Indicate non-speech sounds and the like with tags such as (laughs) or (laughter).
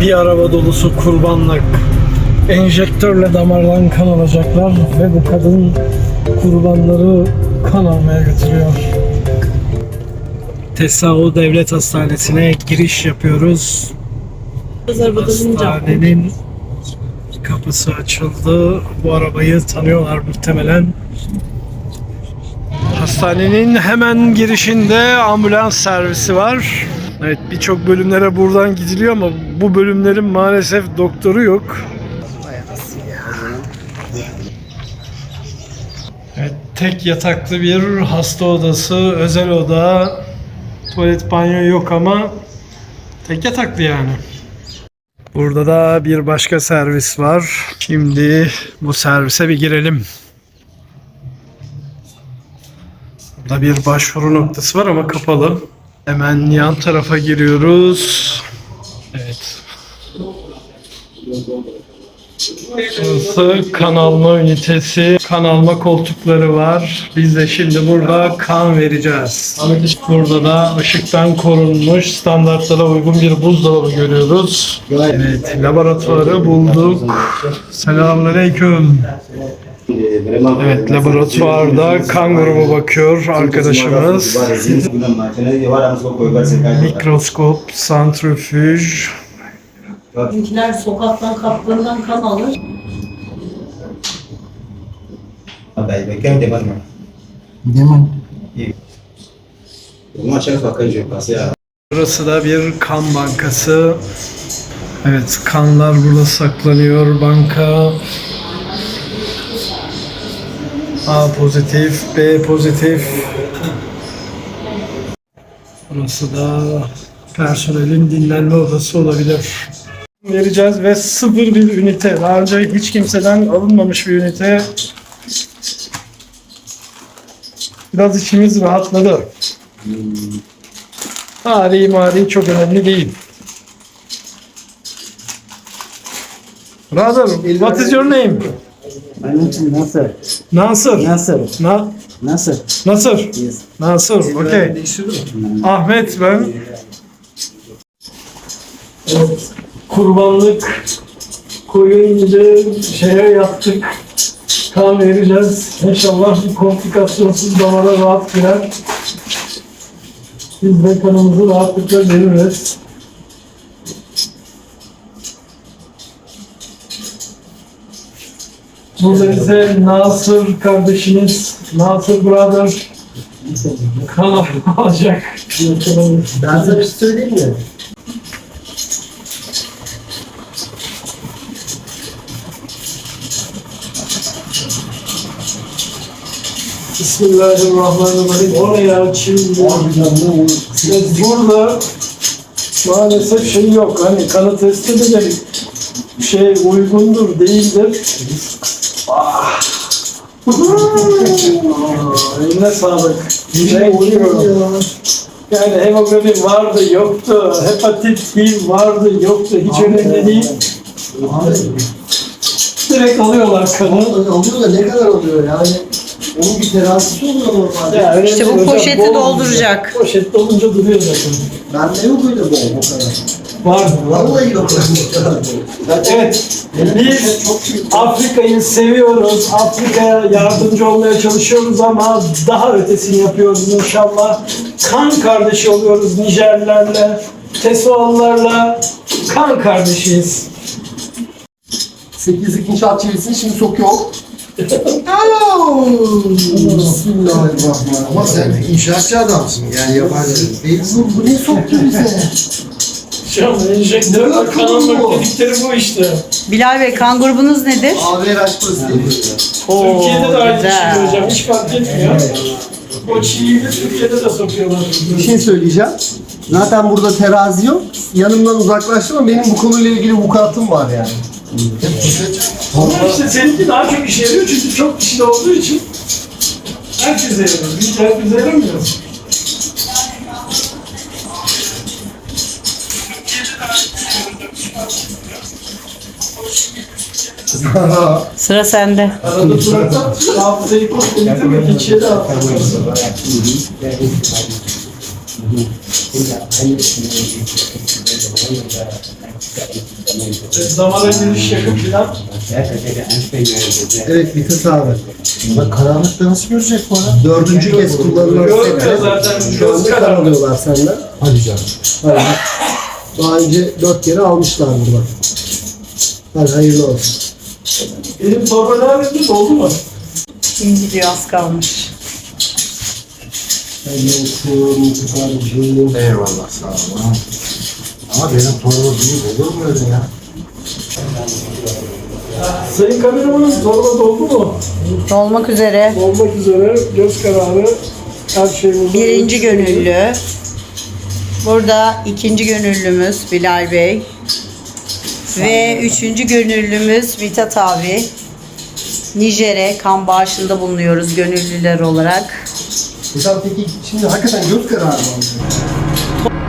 Bir araba dolusu kurbanlık. Enjektörle damardan kan alacaklar ve bu kadın kurbanları kan almaya götürüyor. Tesao Devlet Hastanesi'ne giriş yapıyoruz. Hastanenin kapısı açıldı. Bu arabayı tanıyorlar muhtemelen. Hastanenin hemen girişinde ambulans servisi var. Evet birçok bölümlere buradan gidiliyor ama bu bölümlerin maalesef doktoru yok. Evet, tek yataklı bir hasta odası, özel oda, tuvalet banyo yok ama tek yataklı yani. Burada da bir başka servis var. Şimdi bu servise bir girelim. Burada bir başvuru noktası var ama kapalı. Hemen yan tarafa giriyoruz. Evet. Burası kan alma ünitesi, kan alma koltukları var. Biz de şimdi burada kan vereceğiz. Burada da ışıktan korunmuş, standartlara uygun bir buzdolabı görüyoruz. Evet, laboratuvarı bulduk. Selamünaleyküm. Evet, laboratuvarda kan grubu bakıyor arkadaşımız. Mikroskop, santrifüj, Bizimkiler sokaktan kaplarından kan alır. Pakai je pas ya. Burası da bir kan bankası. Evet, kanlar burada saklanıyor. Banka A pozitif, B pozitif. Burası da personelin dinlenme odası olabilir. Vereceğiz ve sıfır bir ünite. Daha önce hiç kimseden alınmamış bir ünite. Biraz içimiz rahatladı. Tarihi mari çok önemli değil. Brother, what is your name? Benim için nasıl? Nasır. Nasıl? Na Nasıl? Nasır. Yes. Nasır, okey. Ahmet ben. Evet, kurbanlık koyunca şeye yaptık. Kan vereceğiz. İnşallah bir komplikasyonsuz damara rahat girer. Biz de kanımızı rahatlıkla veririz. Burada bize Nasır kardeşimiz, Nasır brother kan alacak. Ben sana bir şey söyleyeyim mi? Bismillahirrahmanirrahim. Oraya açayım. Evet, burada maalesef şey yok. Hani kanı testi de şey uygundur, değildir. Ah. Eline sağlık. Şey uyuyor. Yani hemoglobin vardı, yoktu. Hepatit B vardı, yoktu. Hiç önemli değil. Direkt alıyorlar kanı. Oluyor da ne kadar oluyor yani? Onun bir terazisi oluyor normalde. Ya, önemli İşte bu hocam, poşeti bol- dolduracak. Poşet dolunca duruyor zaten. Bende yok öyle bol o kadar. Var. Vallahi yok Evet, biz Afrika'yı seviyoruz. Afrika'ya yardımcı olmaya çalışıyoruz ama daha ötesini yapıyoruz inşallah. Kan kardeşi oluyoruz Nijerlerle, Tesoğullarla. Kan kardeşiyiz. 8'lik inşaat çevirisini şimdi sokuyor. Bismillahirrahmanirrahim. Ama sen inşaatçı adamsın yani yabancı değilsin. Bu, bu ne soktu bize? Şu an enjektörle kan almak dedikleri bu işte. Bilal Bey kan grubunuz nedir? AVRH pozitif. Oo, Türkiye'de de aynı şey güzel. hocam, hiç fark etmiyor. O çiğyi de Türkiye'de de sokuyorlar. Bir şey söyleyeceğim. Zaten burada terazi yok. Yanımdan uzaklaştım ama benim bu konuyla ilgili vukuatım var yani. Ama işte seninki daha çok işe yarıyor çünkü çok kişi olduğu için herkese yarıyor. Biz herkese yaramıyor. (laughs) Sıra sende. Arada durakta hafızayı kontrol ve keçiye de hafızayı. Zamana giriş yakın filan. Evet Vites abi. Bak karanlıkta nasıl görecek bu adam? Dördüncü kez kullanılan Görmüyor zaten, Şu anda karalıyorlar senden. Hadi canım. Hadi. Daha önce dört kere almışlar burada. Hadi hayırlı olsun. Benim torba nerede? Doldu mu? Şimdi gidiyor az kalmış. Hayırlı olsun. Kardeşim. Eyvallah sağ ol. Ama benim torba büyük olur mu öyle ya? Sayın kameramanım torba doldu mu? Dolmak üzere. Dolmak üzere göz kararı her şeyimiz. Birinci gönüllü. Burada ikinci gönüllümüz Bilal Bey. Ve üçüncü gönüllümüz Mithat abi. Nijer'e kan bağışında bulunuyoruz gönüllüler olarak. Hocam peki şimdi hakikaten göz kararı mı?